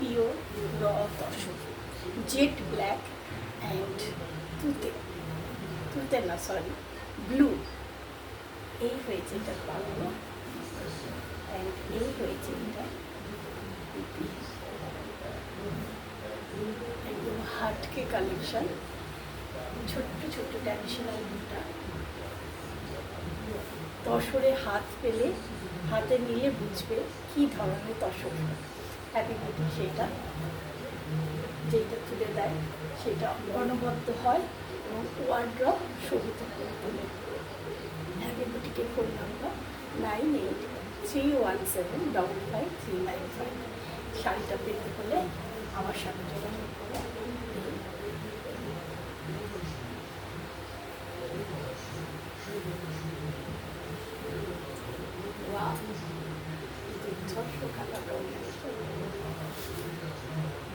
Pure র tussar jet black and তুতে তুতে না সরি ব্লু এই হয়েছে এটা পাল্লো অ্যান্ড এই হয়েছে এটা একদম হাটকে কালেকশন ছোট্ট ছোট্ট ট্র্যাডিশনাল বুটা তসরে হাত পেলে হাতে নিলে বুঝবে কি ধরনের তসর হ্যাপি বুটি সেটা। যেটা তুলে দেয় সেটা অনবদ্য হয় এবং ওয়ার্ড্রপ শোভিত করে তোলে। Happy বুটিকে phone number nine eight three one seven double five three nine five শাড়িটা পেতে হলে আমার সাথে যোগাযোগ করে। Wow, So should